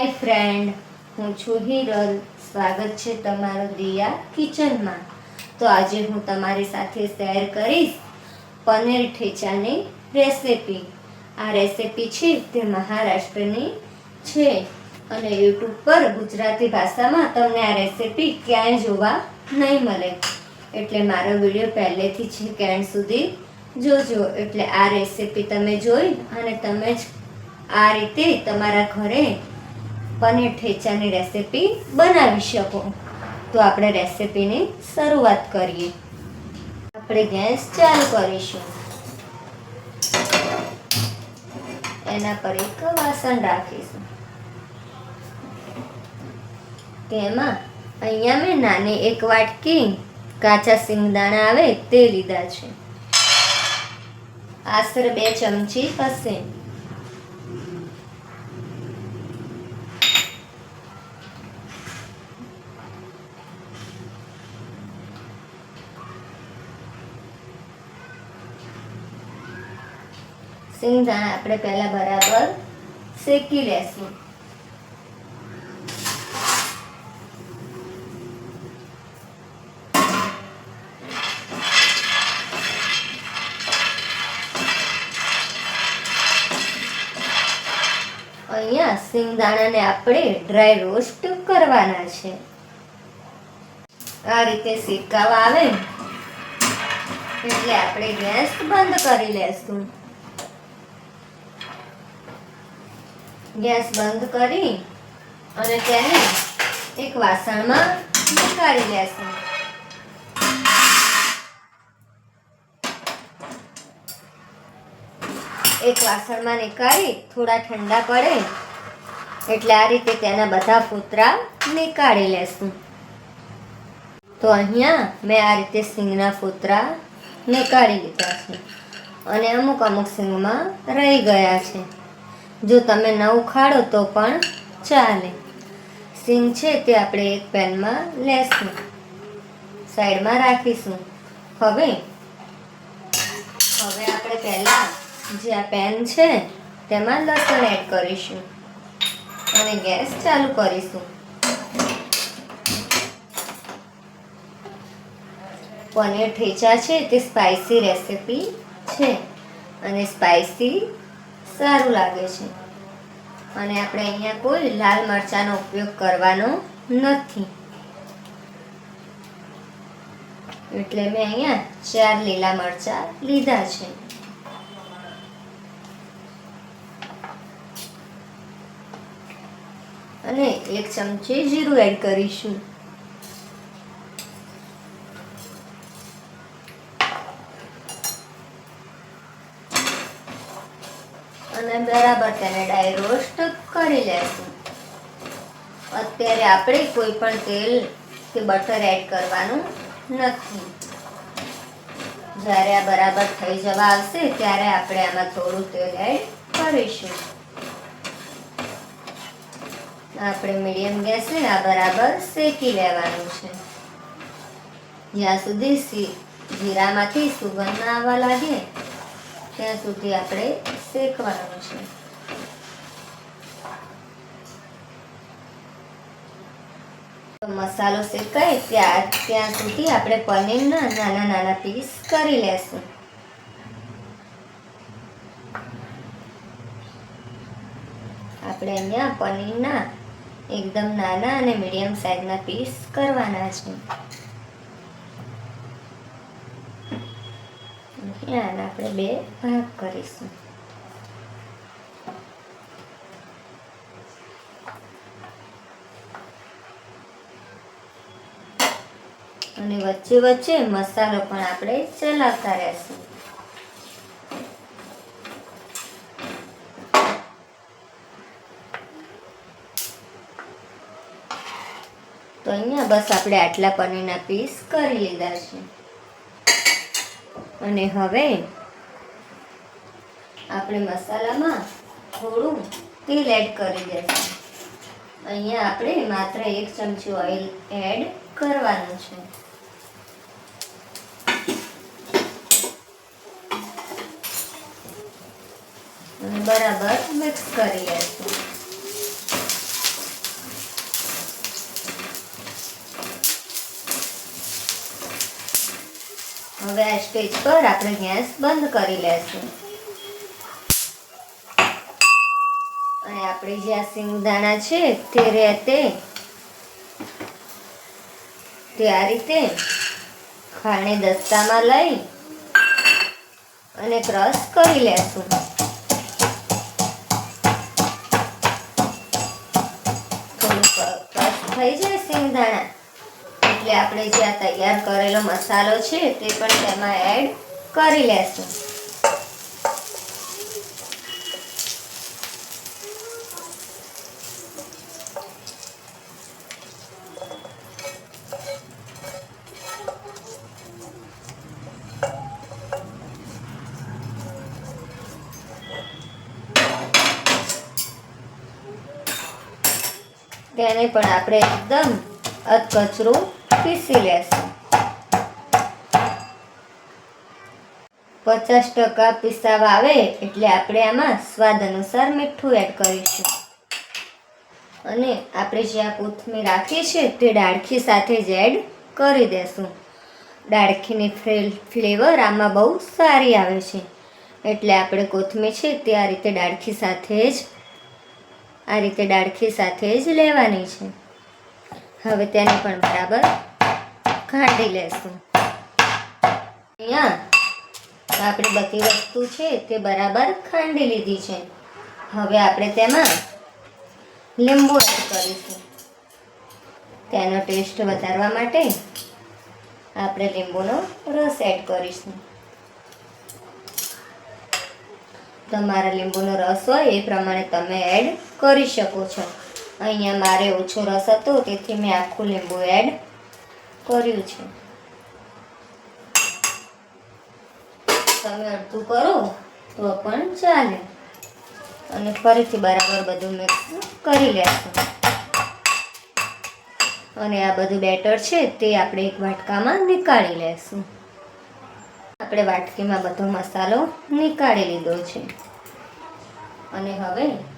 હાય friend હું છું હિરલ. સ્વાગત છે તમારું દિયા કિચનમાં. તો આજે હું તમારી સાથે શેર કરીશ પનીર ઠેચાની રેસિપી. આ રેસિપી છે તે મહારાષ્ટ્રની છે અને યુટ્યુબ પર ગુજરાતી ભાષામાં તમને આ રેસિપી ક્યાંય જોવા નહીં મળે. એટલે મારો વીડિયો પહેલેથી છે કેન્ડ સુધી જોજો. એટલે આ રેસિપી તમે જોઈ અને તમે જ આ રીતે તમારા ઘરે પનીર ઠેચાની રેસીપી બનાવી શકો. તો આપણે રેસીપીની શરૂઆત કરીએ. આપણે ગેસ ચાલુ કરીશું. એના પર એક વાસણ રાખીશું. તેમાં અહીંયા મેં નાની એક વાટકી કાચા સિંગદાણા આવે તે લીધા છે. આશરે બે ચમચી હશે. સિંગદાણા આપણે પહેલા બરાબર શેકી લેશું. અહીંયા સિંગદાણાને આપણે ડ્રાય રોસ્ટ કરવાના છે. આ રીતે શેકાવા આવે એટલે આપણે ગેસ બંધ કરી લેશું. ગેસ બંધ કરી અને તેને એક વાસણમાં નીકાળી લેશું. એક વાસણમાં નીકાળી થોડા ઠંડા પડે એટલે આ રીતે તેના બધા ફૂતરા નીકાળી લેશું. તો અહીંયા મેં આ રીતે સિંગના ફૂતરા નીકાળી લીધા છે અને અમુક અમુક સિંગમાં રહી ગયા છે. જો તમે ન ઉખાડો તો પણ ચાલે. સિંગ છે તે આપણે એક પેનમાં લેશું. સાઈડમાં રાખીશું. હવે હવે આપણે પહેલાં જે આ પેન છે તેમાં લસણ એડ કરીશું. અને ગેસ ચાલુ કરીશું. પનીર ઠેચા છે તે સ્પાઇસી રેસિપી છે. અને સ્પાઇસી સારું લાગે છે. અને આપણે અહીંયા કોઈ લાલ મરચાંનો ઉપયોગ કરવાનો નથી. એટલે મેં અહીંયા ચાર લીલા મરચાં લીધા છે. અને એક ચમચી જીરું એડ કરીશું. અને બરાબર તેને ડાય રોસ્ટ કરી લેશું. અત્યારે આપણે કોઈ પણ તેલ કે બટર એડ કરવાનું નથી. જ્યારે આ બરાબર થઈ જવા આવશે, ત્યારે આપણે આમાં થોડું તેલ એડ કરીશું. આપણે મીડિયમ ગેસે આ બરાબર શેકી લેવાનું છે. જ્યાં સુધી જીરામાંથી સુગંધ આવવા લાગે, ત્યાં સુધી આપણે શેકવાનું છે મસાલો શેકાય ત્યાં ત્યાં સુધી આપણે પનીરના નાના નાના પીસ કરી લેશું. આપણે અહીંયા પનીરના એકદમ નાના અને મીડિયમ સાઈઝના પીસ કરવાના છે. આના આપણે બે ભાગ કરીશું. અને વચ્ચે વચ્ચે મસાલો પણ આપણે ચલાવતા રહેશું. તો અહીંયા બસ આપણે આટલા પનીરના પીસ કરી લીધા છે. અને હવે આપણે મસાલામાં થોડું તેલ એડ કરી દઈશું અહીંયા આપણે માત્ર એક ચમચી ઓઇલ એડ કરવાનું છે. બરાબર મિક્સ કરી લઈશું હવે આ સ્ટેજ પર આપણે ગેસ બંધ કરી લેશું. અને આપણે જે આ સિંગદાણા છે તે રહેતે તે આ રીતે ખાણે દસ્તામાં લઈ અને ક્રશ કરી લેશું. થઈ જાય સિંગદાણા. એટલે આપણે જે આ તૈયાર કરેલો મસાલો છે તે પણ તેમાં એડ કરી લેશું. તેને પણ આપણે એકદમ અધકચરું પીસી લેશું. પચાસ ટકા પીસાવા આવે એટલે આપણે આમાં સ્વાદ અનુસાર મીઠું એડ કરીશું. અને આપણે જે આ કોથમીર રાખી છે તે ડાળખી સાથે જ એડ કરી દેશું. ડાળખીની ફ્લેવર આમાં બહુ સારી આવે છે. એટલે આપણે કોથમીર છે તે આ રીતે ડાળખી સાથે જ આ રીતે ડાળખી સાથે જ લેવાની છે. હવે તેને પણ બરાબર ખાંડી લેશું. અહીંયા આપણે બધી વસ્તુ છે તે બરાબર ખાંડી લીધી છે. હવે આપણે તેમાં લીંબુ એડ કરીશું. તેનો ટેસ્ટ વધારવા માટે આપણે લીંબુનો રસ એડ કરીશું. તમારા લીંબુનો રસ હોય એ પ્રમાણે તમે એડ કરી શકો છો. અહીંયા મારે ઓછો રસ હતો, તેથી મેં આખું લીંબુ એડ કર્યું છે. તમે અડધું કરો, તો પણ ચાલે. અને ફરીથી બરાબર બધું મિક્સ કરી લેશું. અને આ બધું બેટર છે, તે આપણે એક વાટકામાં નીકાળી લેશું. આપણે વાટકીમાં બધો મસાલો નીકાળી લીધો છે. અને હવે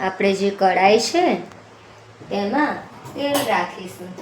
આપણે જે કઢાઈ છે તેમાં તેલ રાખીશું.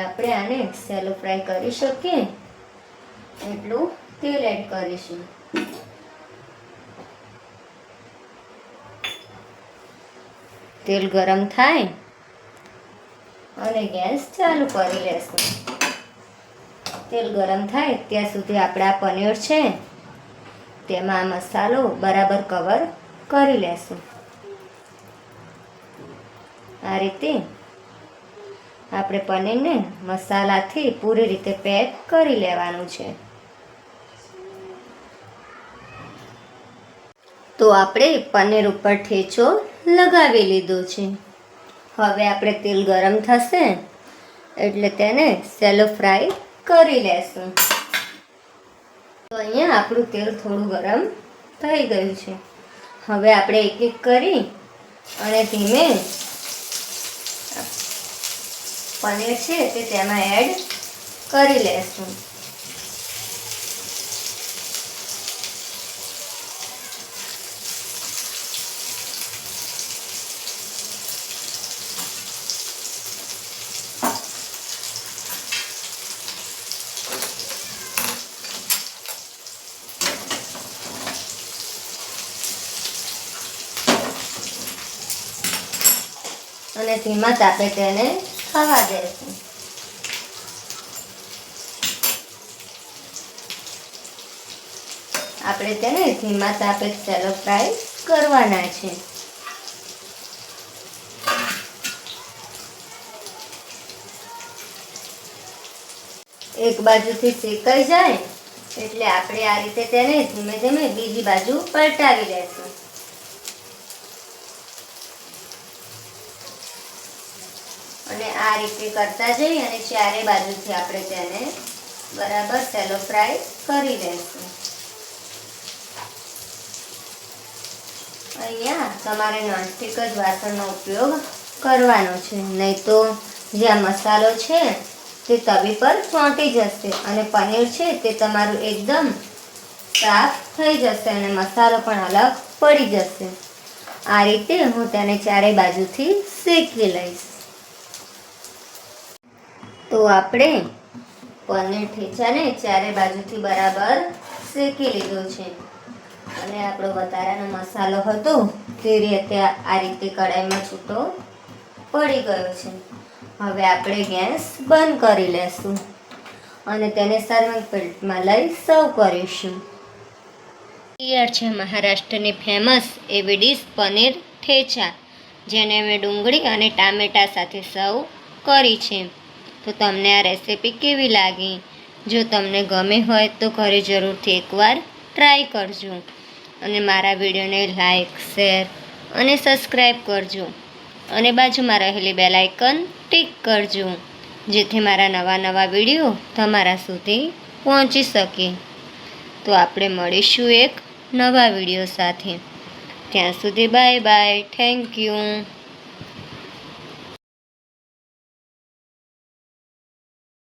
આપણે આને સેલો ફ્રાય કરી શકીએ, એટલું તેલ એડ કરીશું. તેલ ગરમ થાય, અને ગેસ ચાલુ કરી લેશું. તેલ ગરમ થાય ત્યાં સુધી આપણા પનીર છે તેમાં આ મસાલો બરાબર કવર કરી લેશું. આ રીતે આપણે પનીરને મસાલાથી પૂરી રીતે પેક કરી લેવાનું છે. તો આપણે પનીર ઉપર ઠેચો લગાવી લીધો છે. હવે આપણે તેલ ગરમ થશે, એટલે તેને સેલો ફ્રાય કરી લેશું. તો અહીંયા આપણું તેલ થોડું ગરમ થઈ ગયું છે. હવે આપણે એક એક કરી અને ધીમે પનીર છે તે તેમાં એડ કરી લેશું. અને ધીમા તાપે તેને થવા દેશું આપણે તેને ધીમા તાપે સેલો ફ્રાય કરવાના છે. એક બાજુથી શેકાઈ જાય, એટલે આપણે આ રીતે તેને ધીમે ધીમે બીજી બાજુ પલટાવી લેશું. આ રીતે કરતા જઈએ અને ચારે બાજુથી આપણે તેને બરાબર સેલો ફ્રાય કરી લઈશું અહીંયા તમારે નોનસ્ટિક જ વાસણનો ઉપયોગ કરવાનો છે. નહીં તો જે આ મસાલો છે તે તવી પર ચોંટી જશે અને પનીર છે તે તમારું એકદમ સાફ થઈ જશે અને મસાલો પણ અલગ પડી જશે. આ રીતે હું તેને ચારે બાજુથી શેકી લઈશ. તો આપણે પનીર ઠેચાને ચારે બાજુથી બરાબર શેકી લીધો છે. અને આપણો વધારાનો મસાલો હતો તે રીતે આ રીતે કડાઈમાં છૂટો પડી ગયો છે. હવે આપણે ગેસ બંધ કરી લેશું અને તેને સર્વિંગ પ્લેટમાં લઈ સર્વ કરીશું. તૈયાર છે મહારાષ્ટ્રની ફેમસ એવી ડીશ પનીર ઠેચા, જેને અમે ડુંગળી અને ટામેટા સાથે સર્વ કરી છે. તો તમને આ રેસિપી કેવી લાગી? જો તમને ગમે હોય તો ઘરે જરૂરથી એકવાર ટ્રાય કરજો. અને મારા વિડીયોને લાઈક શેર અને સબસ્ક્રાઈબ કરજો. અને બાજુમાં રહેલી બેલ આઇકન ટિક કરજો, જેથી મારા નવા નવા વીડિયો તમારા સુધી પહોંચી શકે. તો આપણે મળીશું એક નવા વીડિયો સાથે. ત્યાં સુધી બાય બાય થેન્ક યુ